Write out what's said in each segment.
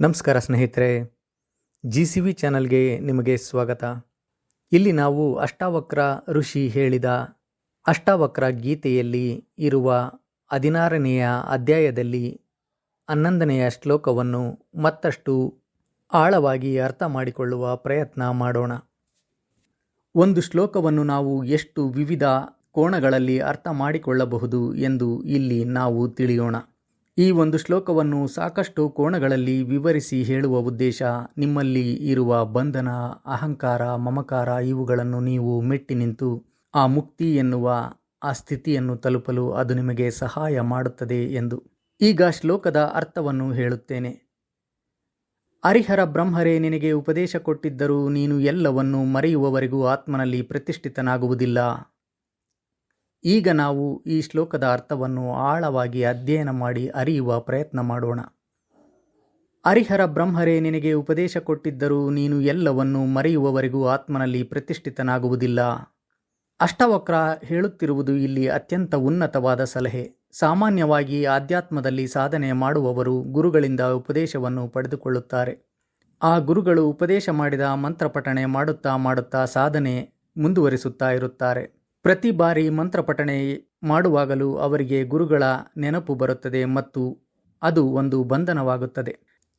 ನಮಸ್ಕಾರ ಸ್ನೇಹಿತರೆ G C V ಚಾನಲ್ಗೆ ನಿಮಗೆ ಸ್ವಾಗತ. ಇಲ್ಲಿ ನಾವು ಅಷ್ಟಾವಕ್ರ ಋಷಿ ಹೇಳಿದ ಅಷ್ಟಾವಕ್ರ ಗೀತೆಯಲ್ಲಿ ಇರುವ ಹದಿನಾರನೆಯ ಅಧ್ಯಾಯದಲ್ಲಿ ಹನ್ನೊಂದನೆಯ ಶ್ಲೋಕವನ್ನು ಮತ್ತಷ್ಟು ಆಳವಾಗಿ ಅರ್ಥ ಮಾಡಿಕೊಳ್ಳುವ ಪ್ರಯತ್ನ ಮಾಡೋಣ. ಒಂದು ಶ್ಲೋಕವನ್ನು ನಾವು ಎಷ್ಟು ವಿವಿಧ ಕೋಣಗಳಲ್ಲಿ ಅರ್ಥ ಮಾಡಿಕೊಳ್ಳಬಹುದು ಎಂದು ಇಲ್ಲಿ ನಾವು ತಿಳಿಯೋಣ. ಈ ಒಂದು ಶ್ಲೋಕವನ್ನು ಸಾಕಷ್ಟು ಕೋಣಗಳಲ್ಲಿ ವಿವರಿಸಿ ಹೇಳುವ ಉದ್ದೇಶ ನಿಮ್ಮಲ್ಲಿ ಇರುವ ಬಂಧನ, ಅಹಂಕಾರ, ಮಮಕಾರ ಇವುಗಳನ್ನು ನೀವು ಮೆಟ್ಟಿ ನಿಂತು ಆ ಮುಕ್ತಿ ಎನ್ನುವ, ಆ ಸ್ಥಿತಿಯನ್ನು ತಲುಪಲು ಅದು ನಿಮಗೆ ಸಹಾಯ ಮಾಡುತ್ತದೆ ಎಂದು ಈಗ ಶ್ಲೋಕದ ಅರ್ಥವನ್ನು ಹೇಳುತ್ತೇನೆ. ಹರಿಹರ ಬ್ರಹ್ಮರೇ, ನಿನಗೆ ಉಪದೇಶ ಕೊಟ್ಟಿದ್ದರೂ ನೀನು ಎಲ್ಲವನ್ನು ಮರೆಯುವವರೆಗೂ ಆತ್ಮನಲ್ಲಿ ಪ್ರತಿಷ್ಠಿತನಾಗುವುದಿಲ್ಲ. ಈಗ ನಾವು ಈ ಶ್ಲೋಕದ ಅರ್ಥವನ್ನು ಆಳವಾಗಿ ಅಧ್ಯಯನ ಮಾಡಿ ಅರಿಯುವ ಪ್ರಯತ್ನ ಮಾಡೋಣ. ಹರಿಹರ ಬ್ರಹ್ಮರೇ, ನಿನಗೆ ಉಪದೇಶ ಕೊಟ್ಟಿದ್ದರೂ ನೀನು ಎಲ್ಲವನ್ನು ಮರೆಯುವವರೆಗೂ ಆತ್ಮನಲ್ಲಿ ಪ್ರತಿಷ್ಠಿತನಾಗುವುದಿಲ್ಲ. ಅಷ್ಟವಕ್ರ ಹೇಳುತ್ತಿರುವುದು ಇಲ್ಲಿ ಅತ್ಯಂತ ಉನ್ನತವಾದ ಸಲಹೆ. ಸಾಮಾನ್ಯವಾಗಿ ಆಧ್ಯಾತ್ಮದಲ್ಲಿ ಸಾಧನೆ ಮಾಡುವವರು ಗುರುಗಳಿಂದ ಉಪದೇಶವನ್ನು ಪಡೆದುಕೊಳ್ಳುತ್ತಾರೆ. ಆ ಗುರುಗಳು ಉಪದೇಶ ಮಾಡಿದ ಮಂತ್ರಪಠಣೆ ಮಾಡುತ್ತಾ ಮಾಡುತ್ತಾ ಸಾಧನೆ ಮುಂದುವರಿಸುತ್ತಾ ಇರುತ್ತಾರೆ. ಪ್ರತಿ ಬಾರಿ ಮಂತ್ರಪಠಣೆ ಮಾಡುವಾಗಲೂ ಅವರಿಗೆ ಗುರುಗಳ ನೆನಪು ಬರುತ್ತದೆ ಮತ್ತು ಅದು ಒಂದು ಬಂಧನವಾಗುತ್ತದೆ.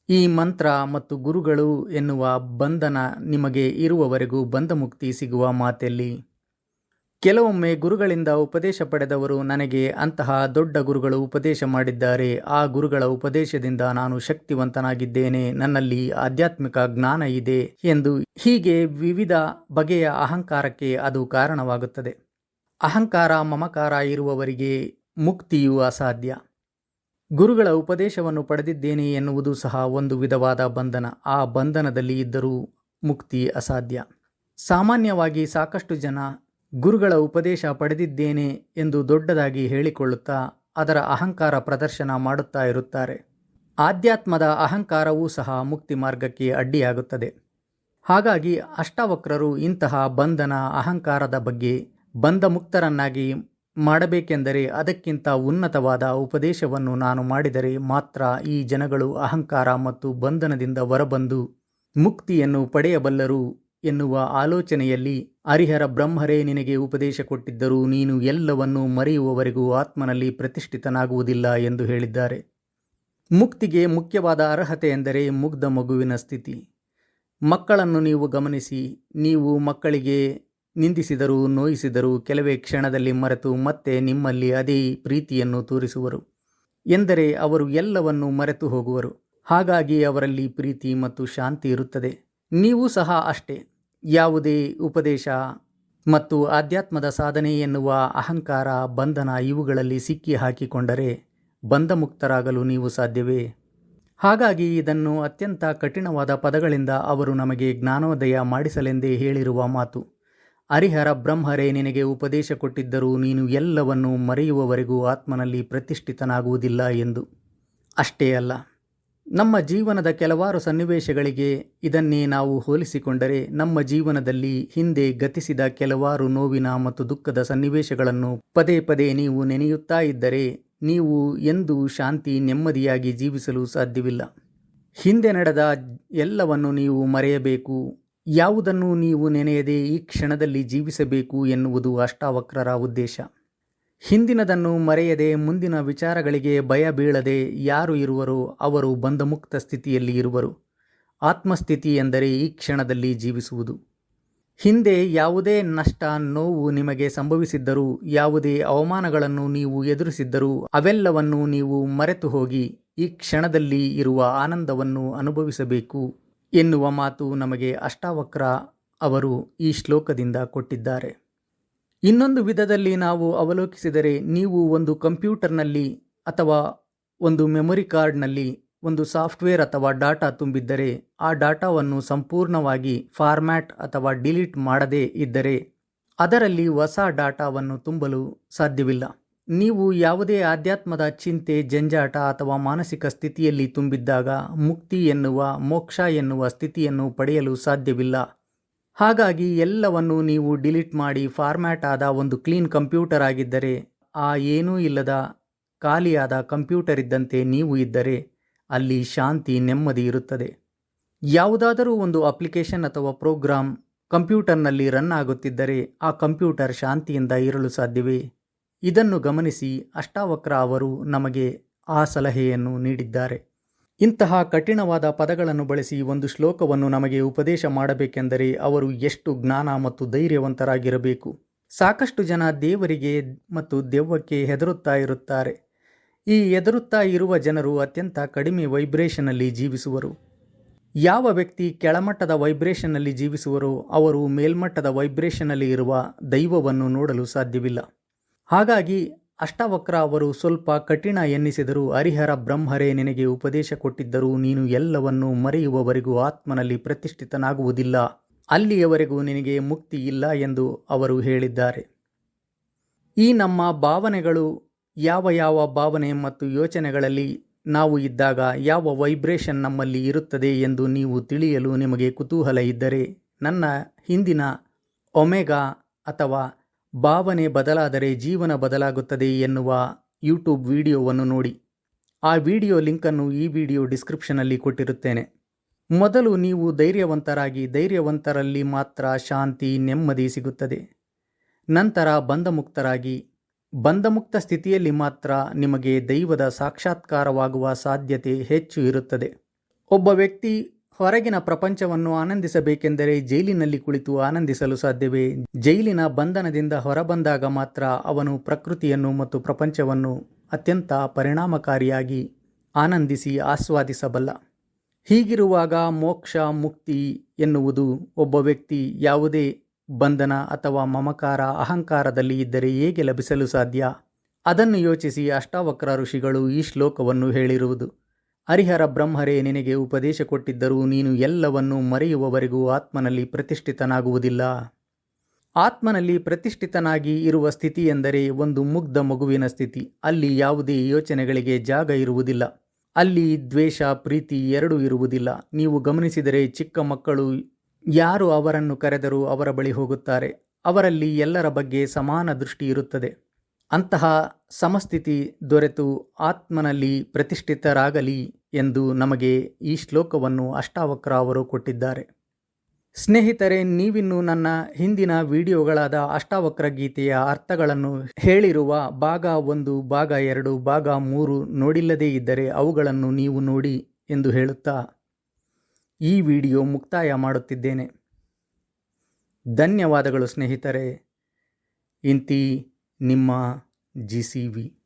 ಈ ಮಂತ್ರ ಮತ್ತು ಗುರುಗಳು ಎನ್ನುವ ಬಂಧನ ನಿಮಗೆ ಇರುವವರೆಗೂ ಬಂಧಮುಕ್ತಿ ಸಿಗುವ ಮಾತೆಲ್ಲಿ. ಕೆಲವೊಮ್ಮೆ ಗುರುಗಳಿಂದ ಉಪದೇಶ ಪಡೆದವರು ನನಗೆ ಅಂತಹ ದೊಡ್ಡ ಗುರುಗಳು ಉಪದೇಶ ಮಾಡಿದ್ದಾರೆ. ಆ ಗುರುಗಳ ಉಪದೇಶದಿಂದ ನಾನು ಶಕ್ತಿವಂತನಾಗಿದ್ದೇನೆ. ನನ್ನಲ್ಲಿ ಆಧ್ಯಾತ್ಮಿಕ ಜ್ಞಾನ ಇದೆ ಎಂದು ಹೀಗೆ ವಿವಿಧ ಬಗೆಯ ಅಹಂಕಾರಕ್ಕೆ ಅದು ಕಾರಣವಾಗುತ್ತದೆ. ಅಹಂಕಾರ, ಮಮಕಾರ ಇರುವವರಿಗೆ ಮುಕ್ತಿಯು ಅಸಾಧ್ಯ. ಗುರುಗಳ ಉಪದೇಶವನ್ನು ಪಡೆದಿದ್ದೇನೆ ಎನ್ನುವುದು ಸಹ ಒಂದು ವಿಧವಾದ ಬಂಧನ. ಆ ಬಂಧನದಲ್ಲಿ ಇದ್ದರೂ ಮುಕ್ತಿ ಅಸಾಧ್ಯ. ಸಾಮಾನ್ಯವಾಗಿ ಸಾಕಷ್ಟು ಜನ ಗುರುಗಳ ಉಪದೇಶ ಪಡೆದಿದ್ದೇನೆ ಎಂದು ದೊಡ್ಡದಾಗಿ ಹೇಳಿಕೊಳ್ಳುತ್ತಾ ಅದರ ಅಹಂಕಾರ ಪ್ರದರ್ಶನ ಮಾಡುತ್ತಾ ಇರುತ್ತಾರೆ. ಆಧ್ಯಾತ್ಮದ ಅಹಂಕಾರವೂ ಸಹ ಮುಕ್ತಿ ಮಾರ್ಗಕ್ಕೆ ಅಡ್ಡಿಯಾಗುತ್ತದೆ. ಹಾಗಾಗಿ ಅಷ್ಟಾವಕ್ರರು ಇಂತಹ ಬಂಧನ, ಅಹಂಕಾರದ ಬಗ್ಗೆ ಬಂಧಮುಕ್ತರನ್ನಾಗಿ ಮಾಡಬೇಕೆಂದರೆ ಅದಕ್ಕಿಂತ ಉನ್ನತವಾದ ಉಪದೇಶವನ್ನು ನಾನು ಮಾಡಿದರೆ ಮಾತ್ರ ಈ ಜನಗಳು ಅಹಂಕಾರ ಮತ್ತು ಬಂಧನದಿಂದ ಹೊರಬಂದು ಮುಕ್ತಿಯನ್ನು ಪಡೆಯಬಲ್ಲರು ಎನ್ನುವ ಆಲೋಚನೆಯಲ್ಲಿ ಹರಿಹರ ಬ್ರಹ್ಮರೇ ನಿನಗೆ ಉಪದೇಶ ಕೊಟ್ಟಿದ್ದರೂ ನೀನು ಎಲ್ಲವನ್ನೂ ಮರೆಯುವವರೆಗೂ ಆತ್ಮನಲ್ಲಿ ಪ್ರತಿಷ್ಠಿತನಾಗುವುದಿಲ್ಲ ಎಂದು ಹೇಳಿದ್ದಾರೆ. ಮುಕ್ತಿಗೆ ಮುಖ್ಯವಾದ ಅರ್ಹತೆ ಎಂದರೆ ಮುಗ್ಧ ಮಗುವಿನ ಸ್ಥಿತಿ. ಮಕ್ಕಳನ್ನು ನೀವು ಗಮನಿಸಿ, ನೀವು ಮಕ್ಕಳಿಗೆ ನಿಂದಿಸಿದರೂ ನೋಯಿಸಿದರು ಕೆಲವೇ ಕ್ಷಣದಲ್ಲಿ ಮರೆತು ಮತ್ತೆ ನಿಮ್ಮಲ್ಲಿ ಅದೇ ಪ್ರೀತಿಯನ್ನು ತೋರಿಸುವರು. ಎಂದರೆ ಅವರು ಎಲ್ಲವನ್ನು ಮರೆತು ಹೋಗುವರು. ಹಾಗಾಗಿ ಅವರಲ್ಲಿ ಪ್ರೀತಿ ಮತ್ತು ಶಾಂತಿ ಇರುತ್ತದೆ. ನೀವು ಸಹ ಅಷ್ಟೇ. ಯಾವುದೇ ಉಪದೇಶ ಮತ್ತು ಆಧ್ಯಾತ್ಮದ ಸಾಧನೆ ಎನ್ನುವ ಅಹಂಕಾರ, ಬಂಧನ ಇವುಗಳಲ್ಲಿ ಸಿಕ್ಕಿ ಹಾಕಿಕೊಂಡರೆ ಬಂಧಮುಕ್ತರಾಗಲು ನೀವು ಸಾಧ್ಯವೇ? ಹಾಗಾಗಿ ಇದನ್ನು ಅತ್ಯಂತ ಕಠಿಣವಾದ ಪದಗಳಿಂದ ಅವರು ನಮಗೆ ಜ್ಞಾನೋದಯ ಮಾಡಿಸಲೆಂದೇ ಹೇಳಿರುವ ಮಾತು. ಹರಿಹರ ಬ್ರಹ್ಮರೇ, ನಿನಗೆ ಉಪದೇಶ ಕೊಟ್ಟಿದ್ದರೂ ನೀನು ಎಲ್ಲವನ್ನು ಮರೆಯುವವರೆಗೂ ಆತ್ಮನಲ್ಲಿ ಪ್ರತಿಷ್ಠಿತನಾಗುವುದಿಲ್ಲ ಎಂದು. ಅಷ್ಟೇ ಅಲ್ಲ, ನಮ್ಮ ಜೀವನದ ಕೆಲವಾರು ಸನ್ನಿವೇಶಗಳಿಗೆ ಇದನ್ನೇ ನಾವು ಹೋಲಿಸಿಕೊಂಡರೆ ನಮ್ಮ ಜೀವನದಲ್ಲಿ ಹಿಂದೆ ಗತಿಸಿದ ಕೆಲವಾರು ನೋವಿನ ಮತ್ತು ದುಃಖದ ಸನ್ನಿವೇಶಗಳನ್ನು ಪದೇ ಪದೇ ನೀವು ನೆನೆಯುತ್ತಾ ಇದ್ದರೆ ನೀವು ಎಂದು ಶಾಂತಿ ನೆಮ್ಮದಿಯಾಗಿ ಜೀವಿಸಲು ಸಾಧ್ಯವಿಲ್ಲ. ಹಿಂದೆ ನಡೆದ ಎಲ್ಲವನ್ನು ನೀವು ಮರೆಯಬೇಕು. ಯಾವುದನ್ನು ನೀವು ನೆನೆಯದೆ ಈ ಕ್ಷಣದಲ್ಲಿ ಜೀವಿಸಬೇಕು ಎನ್ನುವುದು ಅಷ್ಟಾವಕ್ರರ ಉದ್ದೇಶ. ಹಿಂದಿನದನ್ನು ಮರೆಯದೆ ಮುಂದಿನ ವಿಚಾರಗಳಿಗೆ ಭಯ ಬೀಳದೆ ಯಾರು ಇರುವರೋ ಅವರು ಬಂಧಮುಕ್ತ ಸ್ಥಿತಿಯಲ್ಲಿ ಇರುವರು. ಆತ್ಮಸ್ಥಿತಿ ಎಂದರೆ ಈ ಕ್ಷಣದಲ್ಲಿ ಜೀವಿಸುವುದು. ಹಿಂದೆ ಯಾವುದೇ ನಷ್ಟ, ನೋವು ನಿಮಗೆ ಸಂಭವಿಸಿದ್ದರೂ, ಯಾವುದೇ ಅವಮಾನಗಳನ್ನು ನೀವು ಎದುರಿಸಿದ್ದರೂ, ಅವೆಲ್ಲವನ್ನು ನೀವು ಮರೆತು ಹೋಗಿ ಈ ಕ್ಷಣದಲ್ಲಿ ಇರುವ ಆನಂದವನ್ನು ಅನುಭವಿಸಬೇಕು. ಎನ್ನುವ ಮಾತು ನಮಗೆ ಅಷ್ಟಾವಕ್ರ ಅವರು ಈ ಶ್ಲೋಕದಿಂದ ಕೊಟ್ಟಿದ್ದಾರೆ. ಇನ್ನೊಂದು ವಿಧದಲ್ಲಿ ನಾವು ಅವಲೋಕಿಸಿದರೆ ನೀವು ಒಂದು ಕಂಪ್ಯೂಟರ್ನಲ್ಲಿ ಅಥವಾ ಒಂದು ಮೆಮೊರಿ ಕಾರ್ಡ್ನಲ್ಲಿ ಒಂದು ಸಾಫ್ಟ್ವೇರ್ ಅಥವಾ ಡಾಟಾ ತುಂಬಿದ್ದರೆ ಆ ಡಾಟಾವನ್ನು ಸಂಪೂರ್ಣವಾಗಿ ಫಾರ್ಮ್ಯಾಟ್ ಅಥವಾ ಡಿಲೀಟ್ ಮಾಡದೇ ಇದ್ದರೆ ಅದರಲ್ಲಿ ಹೊಸ ಡಾಟಾವನ್ನು ತುಂಬಲು ಸಾಧ್ಯವಿಲ್ಲ. ನೀವು ಯಾವುದೇ ಆಧ್ಯಾತ್ಮದ ಚಿಂತೆ, ಜಂಜಾಟ ಅಥವಾ ಮಾನಸಿಕ ಸ್ಥಿತಿಯಲ್ಲಿ ತುಂಬಿದ್ದಾಗ ಮುಕ್ತಿ ಎನ್ನುವ, ಮೋಕ್ಷ ಎನ್ನುವ ಸ್ಥಿತಿಯನ್ನು ಪಡೆಯಲು ಸಾಧ್ಯವಿಲ್ಲ. ಹಾಗಾಗಿ ಎಲ್ಲವನ್ನು ನೀವು ಡಿಲೀಟ್ ಮಾಡಿ ಫಾರ್ಮ್ಯಾಟ್ ಆದ ಒಂದು ಕ್ಲೀನ್ ಕಂಪ್ಯೂಟರ್ ಆಗಿದ್ದರೆ, ಆ ಏನೂ ಇಲ್ಲದ, ಖಾಲಿಯಾದ ಕಂಪ್ಯೂಟರ್ ಇದ್ದಂತೆ ನೀವು ಇದ್ದರೆ, ಅಲ್ಲಿ ಶಾಂತಿ ನೆಮ್ಮದಿ ಇರುತ್ತದೆ. ಯಾವುದಾದರೂ ಒಂದು ಅಪ್ಲಿಕೇಶನ್ ಅಥವಾ ಪ್ರೋಗ್ರಾಂ ಕಂಪ್ಯೂಟರ್ನಲ್ಲಿ ರನ್ ಆಗುತ್ತಿದ್ದರೆ, ಆ ಕಂಪ್ಯೂಟರ್ ಶಾಂತಿಯಿಂದ ಇರಲು ಸಾಧ್ಯವೇ? ಇದನ್ನು ಗಮನಿಸಿ ಅಷ್ಟಾವಕ್ರ ಅವರು ನಮಗೆ ಆ ಸಲಹೆಯನ್ನು ನೀಡಿದ್ದಾರೆ. ಇಂತಹ ಕಠಿಣವಾದ ಪದಗಳನ್ನು ಬಳಸಿ ಒಂದು ಶ್ಲೋಕವನ್ನು ನಮಗೆ ಉಪದೇಶ ಮಾಡಬೇಕೆಂದರೆ ಅವರು ಎಷ್ಟು ಜ್ಞಾನ ಮತ್ತು ಧೈರ್ಯವಂತರಾಗಿರಬೇಕು. ಸಾಕಷ್ಟು ಜನ ದೇವರಿಗೆ ಮತ್ತು ದೆವ್ವಕ್ಕೆ ಹೆದರುತ್ತಾ ಇರುತ್ತಾರೆ. ಈ ಹೆದರುತ್ತಾ ಇರುವ ಜನರು ಅತ್ಯಂತ ಕಡಿಮೆ ವೈಬ್ರೇಷನಲ್ಲಿ ಜೀವಿಸುವರು. ಯಾವ ವ್ಯಕ್ತಿ ಕೆಳಮಟ್ಟದ ವೈಬ್ರೇಷನ್ನಲ್ಲಿ ಜೀವಿಸುವರೋ ಅವರು ಮೇಲ್ಮಟ್ಟದ ವೈಬ್ರೇಷನ್ನಲ್ಲಿ ಇರುವ ದೈವವನ್ನು ನೋಡಲು ಸಾಧ್ಯವಿಲ್ಲ. ಹಾಗಾಗಿ ಅಷ್ಟವಕ್ರ ಅವರು ಸ್ವಲ್ಪ ಕಠಿಣ ಎನ್ನಿಸಿದರೂ. ಹರಿಹರ ಬ್ರಹ್ಮರೇ ನಿನಗೆ ಉಪದೇಶ ಕೊಟ್ಟಿದ್ದರೂ ನೀನು ಎಲ್ಲವನ್ನೂ ಮರೆಯುವವರೆಗೂ ಆತ್ಮನಲ್ಲಿ ಪ್ರತಿಷ್ಠಿತನಾಗುವುದಿಲ್ಲ. ಅಲ್ಲಿಯವರೆಗೂ ನಿನಗೆ ಮುಕ್ತಿ ಇಲ್ಲ ಎಂದು ಅವರು ಹೇಳಿದ್ದಾರೆ. ಈ ನಮ್ಮ ಭಾವನೆಗಳು ಯಾವ ಯಾವ ಭಾವನೆ ಮತ್ತು ಯೋಚನೆಗಳಲ್ಲಿ ನಾವು ಇದ್ದಾಗ ಯಾವ ವೈಬ್ರೇಷನ್ ನಮ್ಮಲ್ಲಿ ಇರುತ್ತದೆ ಎಂದು ನೀವು ತಿಳಿಯಲು ನಿಮಗೆ ಕುತೂಹಲ ಇದ್ದರೆ ನನ್ನ ಹಿಂದಿನ ಒಮೆಗಾ ಅಥವಾ ಭಾವನೆ ಬದಲಾದರೆ ಜೀವನ ಬದಲಾಗುತ್ತದೆ ಎನ್ನುವ ಯೂಟ್ಯೂಬ್ ವಿಡಿಯೋವನ್ನು ನೋಡಿ. ಆ ವಿಡಿಯೋ ಲಿಂಕನ್ನು ಈ ವಿಡಿಯೋ ಡಿಸ್ಕ್ರಿಪ್ಷನಲ್ಲಿ ಕೊಟ್ಟಿರುತ್ತೇನೆ. ಮೊದಲು ನೀವು ಧೈರ್ಯವಂತರಾಗಿ ಧೈರ್ಯವಂತರಲ್ಲಿ ಮಾತ್ರ ಶಾಂತಿ, ನೆಮ್ಮದಿ ಸಿಗುತ್ತದೆ. ನಂತರ ಬಂಧಮುಕ್ತರಾಗಿ. ಬಂಧಮುಕ್ತ ಸ್ಥಿತಿಯಲ್ಲಿ ಮಾತ್ರ ನಿಮಗೆ ದೈವದ ಸಾಕ್ಷಾತ್ಕಾರವಾಗುವ ಸಾಧ್ಯತೆ ಹೆಚ್ಚು ಇರುತ್ತದೆ. ಒಬ್ಬ ವ್ಯಕ್ತಿ ಹೊರಗಿನ ಪ್ರಪಂಚವನ್ನು ಆನಂದಿಸಬೇಕೆಂದರೆ ಜೈಲಿನಲ್ಲಿ ಕುಳಿತು ಆನಂದಿಸಲು ಸಾಧ್ಯವೇ? ಜೈಲಿನ ಬಂಧನದಿಂದ ಹೊರಬಂದಾಗ ಮಾತ್ರ ಅವನು ಪ್ರಕೃತಿಯನ್ನು ಮತ್ತು ಪ್ರಪಂಚವನ್ನು ಅತ್ಯಂತ ಪರಿಣಾಮಕಾರಿಯಾಗಿ ಆನಂದಿಸಿ ಆಸ್ವಾದಿಸಬಲ್ಲ. ಹೀಗಿರುವಾಗ ಮೋಕ್ಷ, ಮುಕ್ತಿ ಎನ್ನುವುದು ಒಬ್ಬ ವ್ಯಕ್ತಿ ಯಾವುದೇ ಬಂಧನ ಅಥವಾ ಮಮಕಾರ, ಅಹಂಕಾರದಲ್ಲಿ ಇದ್ದರೆ ಹೇಗೆ ಲಭಿಸಲು ಸಾಧ್ಯ? ಅದನ್ನು ಯೋಚಿಸಿ ಅಷ್ಟಾವಕ್ರ ಋಷಿಗಳು ಈ ಶ್ಲೋಕವನ್ನು ಹೇಳಿರುವುದು. ಹರಿಹರ ಬ್ರಹ್ಮರೇ, ನಿನಗೆ ಉಪದೇಶ ಕೊಟ್ಟಿದ್ದರೂ ನೀನು ಎಲ್ಲವನ್ನೂ ಮರೆಯುವವರೆಗೂ ಆತ್ಮನಲ್ಲಿ ಪ್ರತಿಷ್ಠಿತನಾಗುವುದಿಲ್ಲ. ಆತ್ಮನಲ್ಲಿ ಪ್ರತಿಷ್ಠಿತನಾಗಿ ಇರುವ ಸ್ಥಿತಿ ಎಂದರೆ ಒಂದು ಮುಗ್ಧ ಮಗುವಿನ ಸ್ಥಿತಿ. ಅಲ್ಲಿ ಯಾವುದೇ ಯೋಚನೆಗಳಿಗೆ ಜಾಗ ಇರುವುದಿಲ್ಲ. ಅಲ್ಲಿ ದ್ವೇಷ, ಪ್ರೀತಿ ಎರಡೂ ಇರುವುದಿಲ್ಲ. ನೀವು ಗಮನಿಸಿದರೆ ಚಿಕ್ಕ ಮಕ್ಕಳು ಯಾರು ಅವರನ್ನು ಕರೆದರೂ ಅವರ ಬಳಿ ಹೋಗುತ್ತಾರೆ. ಅವರಲ್ಲಿ ಎಲ್ಲರ ಬಗ್ಗೆ ಸಮಾನ ದೃಷ್ಟಿ ಇರುತ್ತದೆ. ಅಂತಹ ಸಮಸ್ಥಿತಿ ದೊರೆತು ಆತ್ಮನಲ್ಲಿ ಪ್ರತಿಷ್ಠಿತರಾಗಲಿ. ಎಂದು ನಮಗೆ ಈ ಶ್ಲೋಕವನ್ನು ಅಷ್ಟಾವಕ್ರ ಅವರು ಕೊಟ್ಟಿದ್ದಾರೆ. ಸ್ನೇಹಿತರೆ, ನೀವಿನ್ನು ನನ್ನ ಹಿಂದಿನ ವಿಡಿಯೋಗಳಾದ ಅಷ್ಟಾವಕ್ರ ಗೀತೆಯ ಅರ್ಥಗಳನ್ನು ಹೇಳಿರುವ ಭಾಗ ಒಂದು, ಭಾಗ ಎರಡು, ಭಾಗ ಮೂರು ನೋಡಿಲ್ಲದೇ ಇದ್ದರೆ ಅವುಗಳನ್ನು ನೀವು ನೋಡಿ ಎಂದು ಹೇಳುತ್ತಾ ಈ ವಿಡಿಯೋ ಮುಕ್ತಾಯ ಮಾಡುತ್ತಿದ್ದೇನೆ. ಧನ್ಯವಾದಗಳು ಸ್ನೇಹಿತರೆ. ಇಂತಿ ನಿಮ್ಮ ಜಿ ಸಿ ವಿ.